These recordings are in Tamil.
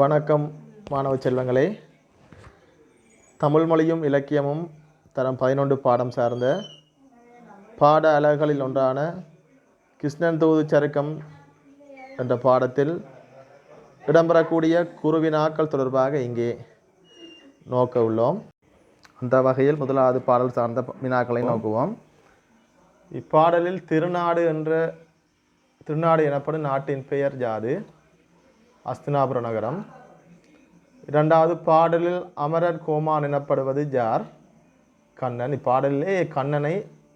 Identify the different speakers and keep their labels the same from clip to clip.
Speaker 1: வணக்கம் மாணவ செல்வங்களே. தமிழ் மொழியும் இலக்கியமும் தரம் பதினொன்று பாடம் சார்ந்த பாட அலகுகளில் ஒன்றான கிருஷ்ணன் தூது சருக்கம் என்ற பாடத்தில் இடம்பெறக்கூடிய குருவினாக்கள் தொடர்பாக இங்கே நோக்க உள்ளோம். அந்த வகையில் முதலாவது பாடல் சார்ந்த வினாக்களை நோக்குவோம். இப்பாடலில் திருநாடு என்ற திருநாடு எனப்படும் நாட்டின் பெயர் ஜாது. அஸ்தினாபுர நகரம். இரண்டாவது பாடலில் அமரர் கோமான் எனப்படுவது ஜார் கண்ணன். இப்பாடலிலே கண்ணனை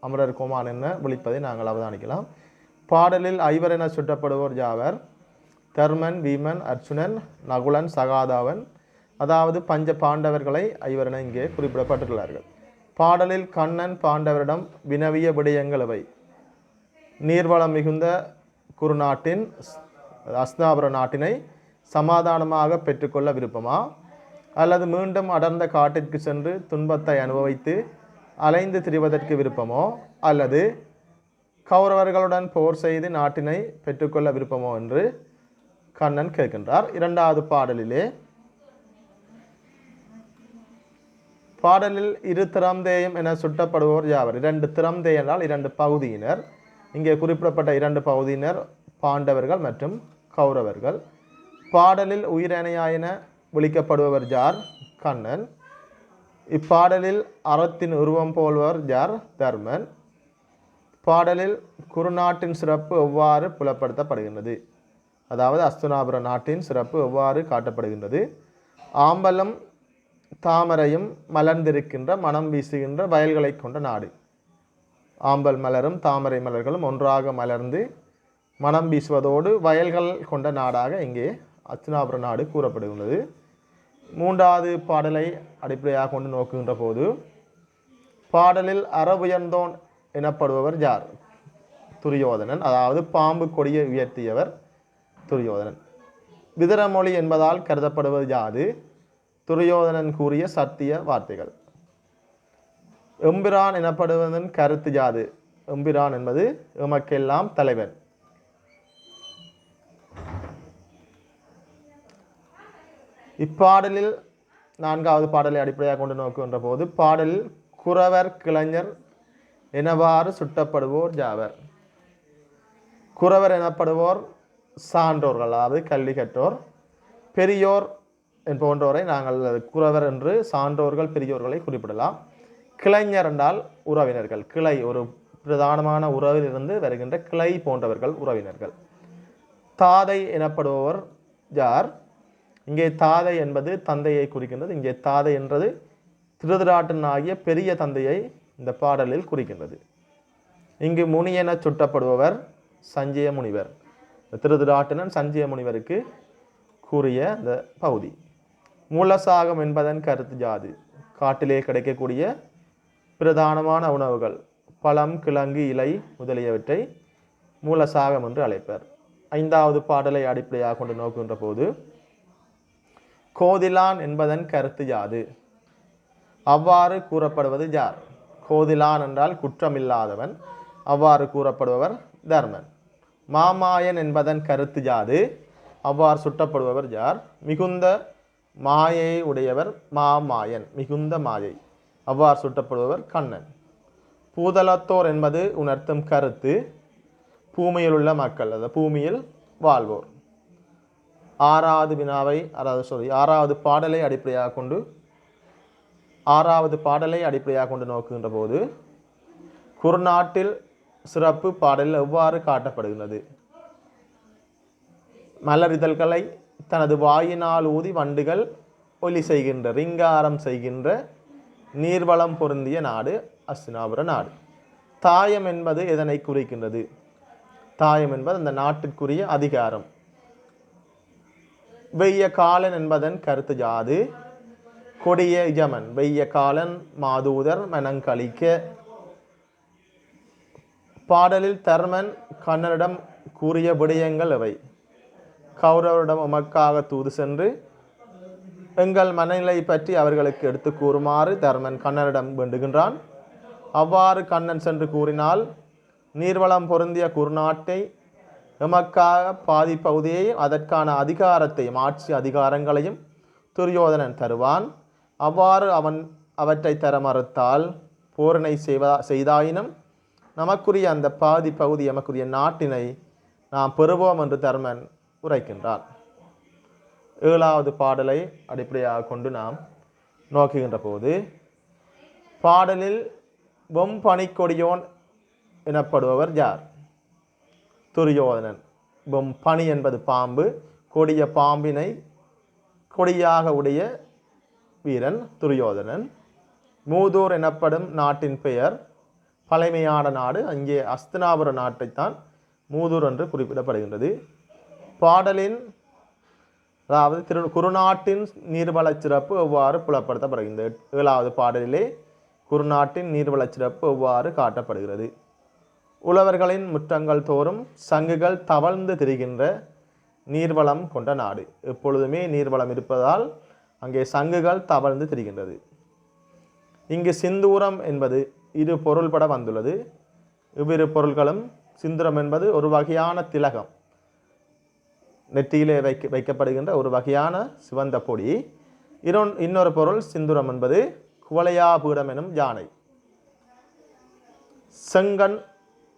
Speaker 1: அமரர் கோமான் என விழிப்பதை நாங்கள் அவதானிக்கலாம். பாடலில் ஐவர் என சுட்டப்படுவோர் ஜாவர் தர்மன் வீமன் அர்ச்சுனன் நகுலன் சகாதாவன். அதாவது பஞ்ச பாண்டவர்களை ஐவர் என இங்கே குறிப்பிடப்பட்டுள்ளார்கள். பாடலில் கண்ணன் பாண்டவரிடம் வினவிய விடயங்கள் நீர்வளம் மிகுந்த குறுநாட்டின் அஸ்தாபுர நாட்டினை சமாதானமாக பெற்றுக்கொள்ள விருப்பமா? அல்லது மீண்டும் அடர்ந்த காட்டிற்கு சென்று துன்பத்தை அனுபவித்து அலைந்து திரிவதற்கு விருப்பமோ? அல்லது கௌரவர்களுடன் போர் செய்து நாட்டினை பெற்றுக்கொள்ள விருப்பமோ என்று கண்ணன் கேட்கின்றார். இரண்டாவது பாடலிலே பாடலில் இரு திறந்தேயம் என சுட்டப்படுவோர் யாவர்? இரண்டு திறந்தே என்றால் இரண்டு பகுதியினர். இங்கே குறிப்பிடப்பட்ட இரண்டு பகுதியினர் பாண்டவர்கள் மற்றும் கௌரவர்கள். பாடலில் உயிரணையாயின விളിக்கப்படுபவர் ஜார் கண்ணன். இப்பாடலில் அறத்தின் உருவம் போல்வர் ஜார் தர்மன். பாடலில் குருநாட்டின் சிறப்பு எவ்வாறு புலப்படுத்தப்படுகின்றது? அதாவது அஸ்துனாபுர நாட்டின் சிறப்பு எவ்வாறு காட்டப்படுகின்றது? ஆம்பலம் தாமரையும் மலர்ந்திருக்கின்ற மனம் வீசுகின்ற வயல்களை கொண்ட நாடு. ஆம்பல் மலரும் தாமரை மலர்களும் ஒன்றாக மலர்ந்து மனம் வீசுவதோடு வயல்கள் கொண்ட நாடாக இங்கே அஸ்தினாபுர நாடு கூறப்படுகின்றது. மூன்றாவது பாடலை அடிப்படையாக கொண்டு நோக்குகின்ற போது பாடலில் அறவுயர்ந்தோன் எனப்படுபவர் யார்? துரியோதனன். அதாவது பாம்பு கொடியை உயர்த்தியவர் துரியோதனன். விதரமொழி என்பதால் கருதப்படுவது யாது? துரியோதனன் கூறிய சத்திய வார்த்தைகள். எம்பிரான் எனப்படுவதன் கருத்து யாது? எம்பிரான் என்பது எமக்கெல்லாம் தலைவன். இப்பாடலில் நான்காவது பாடலை அடிப்படையாக கொண்டு நோக்குகின்ற போது பாடலில் குறவர் கிளைஞர் எனவாறு சுட்டப்படுவோர் ஜாவர். குறவர் எனப்படுவோர் சான்றோர்கள் அதாவது கல்வி கற்றோர். பெரியோர் போன்றோரை நாங்கள் குறவர் என்று சான்றோர்கள் பெரியோர்களை குறிப்பிடலாம். கிளைஞர் என்றால் உறவினர்கள். கிளை ஒரு பிரதானமான உறவிலிருந்து வருகின்ற கிளை போன்றவர்கள் உறவினர்கள். தாதை எனப்படுபவர் யார்? இங்கே தாதை என்பது தந்தையை குறிக்கின்றது. இங்கே தாதை என்றது திருதராட்டன் ஆகிய பெரிய தந்தையை இந்த பாடலில் குறிக்கின்றது. இங்கு முனி என சுட்டப்படுபவர் சஞ்சய முனிவர். திருதராட்டனன் சஞ்சய முனிவருக்கு கூறிய இந்த பகுதி. மூலசாகம் என்பதன் கருத்து ஜாது. காட்டிலே கிடைக்கக்கூடிய பிரதானமான உணவுகள் பழம் கிழங்கு இலை முதலியவற்றை மூலசாகம் என்று அழைப்பர். ஐந்தாவது பாடலை அடிப்படையாக கொண்டு நோக்குகின்ற போது கோதிலான் என்பதன் கருத்து யாது? அவ்வாறு கூறப்படுவது யார்? கோதிலான் என்றால் குற்றமில்லாதவன். அவ்வாறு கூறப்படுபவர் தர்மன். மாமாயன் என்பதன் கருத்து யாது? அவ்வாறு சுட்டப்படுபவர் யார்? மிகுந்த மாயை உடையவர் மாமாயன். மிகுந்த மாயை. அவ்வாறு சுட்டப்படுபவர் கண்ணன். பூதலத்தோர் என்பது உணர்த்தும் கருத்து. பூமியில் உள்ள மக்கள் அதாவது பூமியில் வாழ்வோர். ஆறாவது வினாவை அதாவது சாரி ஆறாவது பாடலை அடிப்படையாக கொண்டு ஆறாவது பாடலை அடிப்படையாக கொண்டு நோக்குகின்ற போது குறுநாட்டில் சிறப்பு பாடலில் எவ்வாறு காட்டப்படுகின்றது? மலரிதழ்களை தனது வாயினால் ஊதி வண்டுகள் ஒலி செய்கின்ற ரிங்காரம் செய்கின்ற நீர்வளம் பொருந்திய நாடு அஸ்தினாபுர நாடு. தாயம் என்பது எதனை குறிக்கின்றது? தாயம் என்பது அந்த நாட்டிற்குரிய அதிகாரம். வெய்ய காலன் என்பதன் கருத்து யாது? கொடிய யமன் வெய்ய காலன் மாதூதர் மனங்களிக்க. பாடலில் தர்மன் கண்ணனிடம் கூறிய விடயங்கள் இவை. கௌரவரிடம் உமக்காக தூது சென்று எங்கள் மனநிலை பற்றி அவர்களுக்கு எடுத்து கூறுமாறு தர்மன் கண்ணனிடம் வேண்டுகின்றான். அவ்வாறு கண்ணன் சென்று கூறினால் நீர்வளம் பொருந்திய குறுநாட்டை எமக்காக பாதி பகுதியையும் அதற்கான அதிகாரத்தையும் ஆட்சி அதிகாரங்களையும் துரியோதனன் தருவான். அவ்வாறு அவன் அவற்றை தர மறுத்தால் போரினை செய்வதா செய்தாயினும் நமக்குரிய அந்த பாதி பகுதி எமக்குரிய நாட்டினை நாம் பெறுவோம் என்று தர்மன் உரைக்கின்றான். ஏழாவது பாடலை அடிப்படையாக கொண்டு நாம் நோக்குகின்ற போது பாடலில் வெம்பனிக்கொடியோன் எனப்படுபவர் யார்? துரியோதனன். பொம் பனி என்பது பாம்பு கொடிய பாம்பினை கொடியாக உடைய வீரன் துரியோதனன். மூதூர் எனப்படும் நாட்டின் பெயர். பழமையான நாடு அங்கே அஸ்தினாபுர நாட்டைத்தான் மூதூர் என்று குறிப்பிடப்படுகின்றது. பாடலின் அதாவது திரு குருநாட்டின் நீர்வள சிறப்பு எவ்வாறு புலப்படுத்தப்படுகின்றது ஏழாவது பாடலிலே குருநாட்டின் நீர்வள சிறப்பு எவ்வாறு காட்டப்படுகிறது. உழவர்களின் முற்றங்கள் தோறும் சங்குகள் தவழ்ந்து திரிகின்ற நீர்வளம் கொண்ட நாடு. எப்பொழுதுமே நீர்வளம் இருப்பதால் அங்கே சங்குகள் தவழ்ந்து திரிகின்றது. இங்கு சிந்தூரம் என்பது இரு பொருள்பட வந்துள்ளது. இவ்விரு பொருள்களும் சிந்துரம் என்பது ஒரு வகையான திலகம். நெற்றியிலே வைக்க வைக்கப்படுகின்ற ஒரு வகையான சிவந்த பொடி. இன்னொன் இன்னொரு பொருள் சிந்துரம் என்பது குவலையாபீடம் எனும் யானை. செங்கன்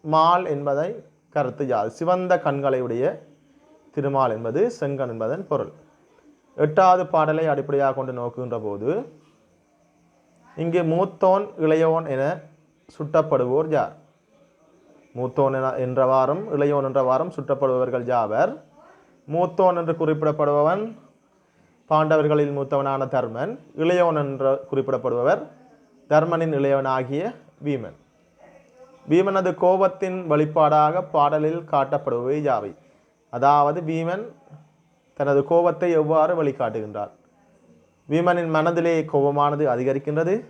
Speaker 1: மால் என்பதை கருத்து யாது. சிவந்த கண்களையுடைய திருமால் என்பது செங்கன் என்பதன் பொருள். எட்டாவது பாடலை அடிப்படையாக கொண்டு நோக்குகின்ற போது இங்கு மூத்தோன் இளையோன் என சுட்டப்படுவோர் யார்? மூத்தோன் என என்றவாறும் இளையோன் என்றவாறும் சுட்டப்படுபவர்கள் யாவர்? மூத்தோன் என்று குறிப்பிடப்படுபவன் பாண்டவர்களில் மூத்தவனான தர்மன் இளையோன் என்று குறிப்பிடப்படுபவர் தர்மனின் இளையவனாகிய வீமன். பீமனது கோபத்தின் வழிபாடாக பாடலில் காட்டப்படுபவை யாவை? அதாவது பீமன் தனது கோபத்தை எவ்வாறு வழிகாட்டுகின்றார்? பீமனின் மனதிலே கோபமானது அதிகரிக்கின்றது.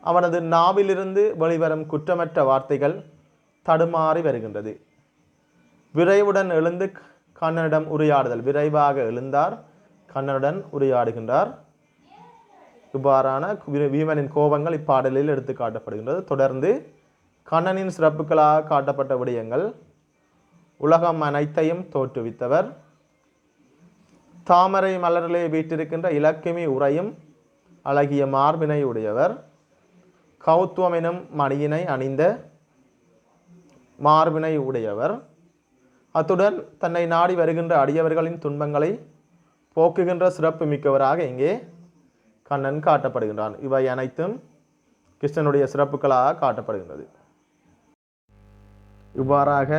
Speaker 1: அவனது நாவிலிருந்து வெளிவரும் குற்றமற்ற வார்த்தைகள் தடுமாறி வருகின்றது. விரைவுடன் எழுந்து கண்ணனிடம் உரையாடுதல். விரைவாக எழுந்தார் கண்ணனுடன் உரையாடுகின்றார். இவ்வாறான பீமனின் வீமனின் கோபங்கள் இப்பாடலில் எடுத்து காட்டப்படுகின்றது. தொடர்ந்து கண்ணனின் சிறப்புகளாக காட்டப்பட்ட விடயங்கள். உலகம் அனைத்தையும் தோற்றுவித்தவர். தாமரை மலரிலே வீட்டிருக்கின்ற இலக்கிமி உரையும் அழகிய மார்பினை உடையவர். கௌத்துவம் எனும் மணியினை அணிந்த மார்பினை உடையவர். அத்துடன் தன்னை நாடி வருகின்ற அடியவர்களின் துன்பங்களை போக்குகின்ற சிறப்பு மிக்கவராக இங்கே கண்ணன் காட்டப்படுகின்றான். இவை அனைத்தும் கிருஷ்ணனுடைய சிறப்புகளாக காட்டப்படுகின்றது. இவ்வாறாக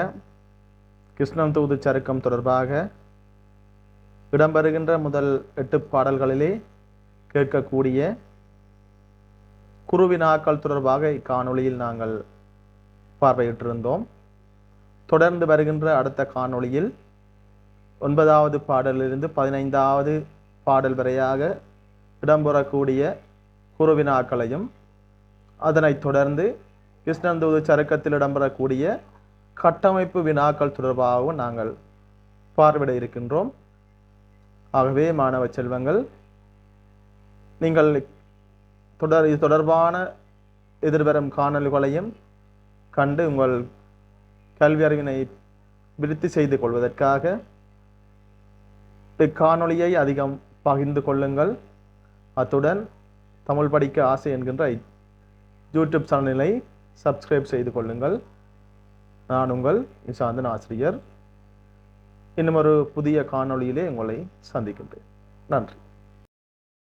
Speaker 1: கிருஷ்ணன் தூது சருக்கம் தொடர்பாக இடம்பெறுகின்ற முதல் எட்டு பாடல்களிலே கேட்கக்கூடிய குருவினாக்கள் தொடர்பாக இக்காணொளியில் நாங்கள் பார்வையிட்டிருந்தோம். தொடர்ந்து வருகின்ற அடுத்த காணொளியில் ஒன்பதாவது பாடலிலிருந்து பதினைந்தாவது பாடல் வரையாக இடம்பெறக்கூடிய குருவினாக்களையும் அதனைத் தொடர்ந்து கிருஷ்ணந்தூது சருக்கத்தில் இடம்பெறக்கூடிய கட்டமைப்பு வினாக்கள் தொடர்பாகவும் நாங்கள் பார்வையிட இருக்கின்றோம். ஆகவே மாணவ செல்வங்கள் நீங்கள் தொடர் இது தொடர்பான எதிர்வரும் காணல்களையும் கண்டு உங்கள் கல்வி அறிவினை விருத்தி செய்து கொள்வதற்காக இக்காணொளியை அதிகம் பகிர்ந்து கொள்ளுங்கள். அத்துடன் தமிழ் படிக்க ஆசை என்கின்ற யூடியூப் சேனலை சப்ஸ்கிரைப் செய்து கொள்ளுங்கள். நான் உங்கள் இசாந்தன் ஆசிரியர். இன்னும் ஒரு புதிய காணொளியிலே உங்களை சந்திக்கின்றேன். நன்றி.